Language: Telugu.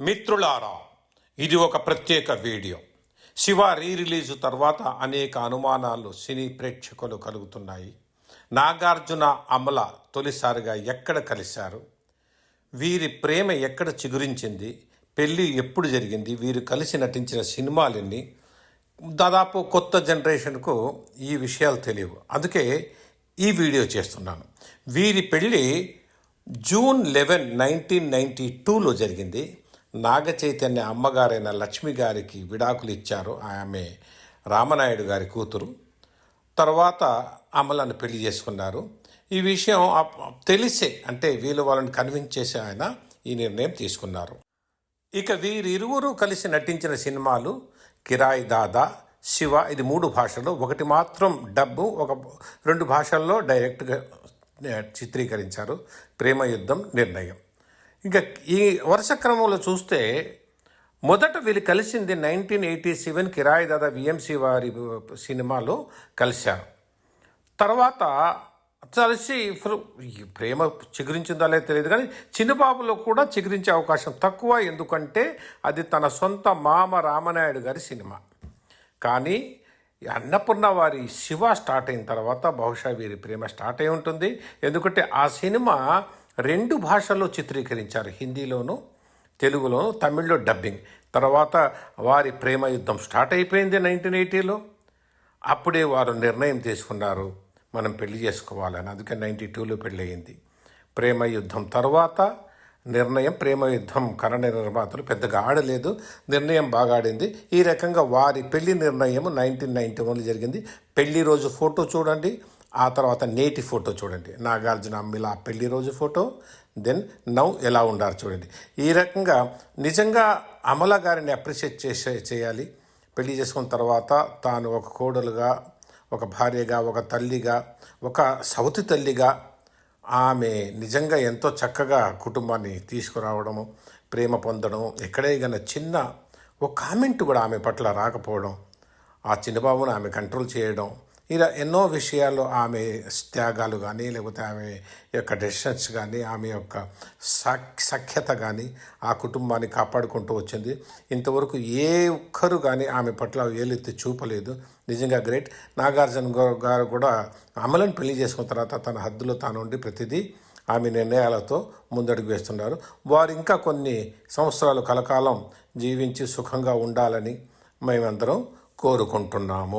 మిత్రులారా ఇది ఒక ప్రత్యేక వీడియో. శివ రీ రిలీజ్ తర్వాత అనేక అనుమానాలు సినీ ప్రేక్షకులు కలుగుతున్నాయి. నాగార్జున అమల తొలిసారిగా ఎక్కడ కలిశారు? వీరి ప్రేమ ఎక్కడ చిగురించింది? పెళ్ళి ఎప్పుడు జరిగింది? వీరు కలిసి నటించిన సినిమాలన్నీ దాదాపు కొత్త జనరేషన్కు ఈ విషయాలు తెలియవు. అందుకే ఈ వీడియో చేస్తున్నాను. వీరి పెళ్ళి జూన్ లెవెన్ నైన్టీన్ నైంటీ టూలో జరిగింది. నాగ చైతన్య అమ్మగారైన లక్ష్మి గారికి విడాకులు ఇచ్చారు ఆమె రామనాయుడు గారి కూతురు. తర్వాత అమలను పెళ్ళి చేసుకున్నారు. ఈ విషయం తెలిసే అంటే వీళ్ళు వాళ్ళని కన్విన్స్ చేసి ఆయన ఈ నిర్ణయం తీసుకున్నారు. ఇక వీరిరువురు కలిసి నటించిన సినిమాలు కిరాయి దాదా శివ ఇది మూడు భాషలు ఒకటి మాత్రం డబ్బు ఒక రెండు భాషల్లో డైరెక్ట్గా చిత్రీకరించారు. ప్రేమ యుద్ధం నిర్ణయం. ఇంకా ఈ వరుస క్రమంలో చూస్తే మొదట వీళ్ళు కలిసింది నైన్టీన్ ఎయిటీ సెవెన్ కిరాయి దాదా విఎంసి వారి సినిమాలో కలిశారు. తర్వాత కలిసి ప్రేమ చిగురించిందో లేదో తెలియదు కానీ చిన్నబాబులో కూడా చిగురించే అవకాశం తక్కువ ఎందుకంటే అది తన సొంత మామ రామనాయుడు గారి సినిమా. కానీ అన్నపూర్ణ వారి శివ స్టార్ట్ అయిన తర్వాత బహుశా వీరి ప్రేమ స్టార్ట్ అయి ఉంటుంది. ఎందుకంటే ఆ సినిమా రెండు భాషల్లో చిత్రీకరించారు. హిందీలోను తెలుగులోను తమిళ్ళో డబ్బింగ్. తర్వాత వారి ప్రేమ యుద్ధం స్టార్ట్ అయిపోయింది నైన్టీన్ ఎయిటీలో. అప్పుడే వారు నిర్ణయం తీసుకున్నారు మనం పెళ్ళి చేసుకోవాలని. అందుకే నైంటీ టూలో పెళ్ళి అయింది ప్రేమ యుద్ధం తర్వాత నిర్ణయం ప్రేమ యుద్ధం కన్నడ నిర్మాతలు పెద్దగా ఆడలేదు నిర్ణయం బాగా ఆడింది. ఈ రకంగా వారి పెళ్ళి నిర్ణయం నైన్టీన్ నైన్టీ వన్లో జరిగింది. పెళ్ళి రోజు ఫోటో చూడండి. ఆ తర్వాత నేటి ఫోటో చూడండి. నాగార్జున మిలా పెళ్ళి రోజు ఫోటో దెన్ నౌ ఎలా ఉండారు చూడండి. ఈ రకంగా నిజంగా అమల గారిని అప్రిషియేట్ చేసే చేయాలి. పెళ్ళి చేసుకున్న తర్వాత తాను ఒక కోడలుగా ఒక భార్యగా ఒక తల్లిగా ఒక సౌతి తల్లిగా ఆమె నిజంగా ఎంతో చక్కగా కుటుంబాన్ని తీసుకురావడము ప్రేమ పొందడం ఎక్కడైనా చిన్న ఒక కామెంట్ కూడా ఆమె పట్ల రాకపోవడం ఆ చిన్నబాబును ఆమె కంట్రోల్ చేయడం ఇలా ఎన్నో విషయాల్లో ఆమె త్యాగాలు కానీ లేకపోతే ఆమె యొక్క డెసిషన్స్ కానీ ఆమె యొక్క సక్ సఖ్యత కానీ ఆ కుటుంబాన్ని కాపాడుకుంటూ వచ్చింది. ఇంతవరకు ఏ ఒక్కరు కానీ ఆమె పట్ల ఏలెత్తి చూపలేదు. నిజంగా గ్రేట్. నాగార్జున గారు- గారు కూడా అమలను పెళ్ళి చేసుకున్న తర్వాత తన హద్దులో తానుండి ప్రతిదీ ఆమె నిర్ణయాలతో ముందడుగు వేస్తున్నారు. వారు ఇంకా కొన్ని సంవత్సరాలు కలకాలం జీవించి సుఖంగా ఉండాలని మేమందరం కోరుకుంటున్నాము.